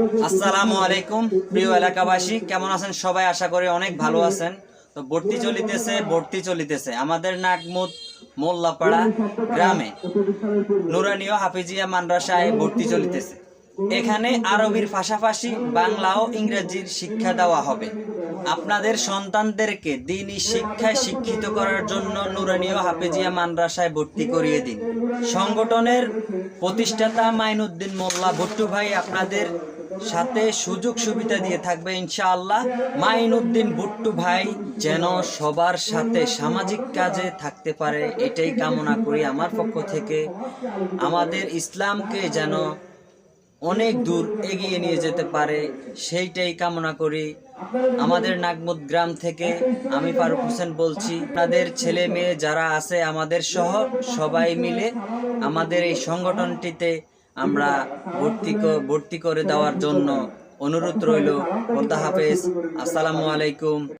আসসালামু আলাইকুম, প্রিয় এলাকাবাসী। কেমন আছেন সবাই? আশা করি অনেক ভালো আছেন। তো ভর্তি চলিতেছে ভর্তি চলিতেছে। আমাদের নাকমুদ মোল্লাপাড়া গ্রামে। নুরানীয় হাফিজিয়া মাদ্রাসায় ভর্তি চলিতেছে। এখানে আরবির পাশাপাশি বাংলা ও ইংরেজির শিক্ষা দেওয়া হবে। আপনাদের সন্তানদেরকে দিনই শিক্ষায় শিক্ষিত করার জন্য নুরানীয় হাফেজিয়া মাদ্রাসায় ভর্তি করিয়ে দিন। সংগঠনের প্রতিষ্ঠাতা মাইনুদ্দিন মোল্লা ভট্টু ভাই আপনাদের সাথে সুযোগ সুবিধা দিয়ে থাকবে ইনশাআল্লাহ। মাইনুদ্দিন ভুট্টু ভাই যেন সবার সাথে সামাজিক কাজে থাকতে পারে, এটাই কামনা করি আমার পক্ষ থেকে। আমাদের ইসলামকে যেন অনেক দূর এগিয়ে নিয়ে যেতে পারে, সেইটাই কামনা করি। আমাদের নাগমুদ গ্রাম থেকে আমি ফারুক হোসেন বলছি, আপনাদের ছেলে মেয়ে যারা আছে আমাদের সহ সবাই মিলে আমাদের এই সংগঠনটিতে আমরা ভর্তি ভর্তি করে দেওয়ার জন্য অনুরোধ রইল। খোদা হাফেজ। আসসালামু আলাইকুম।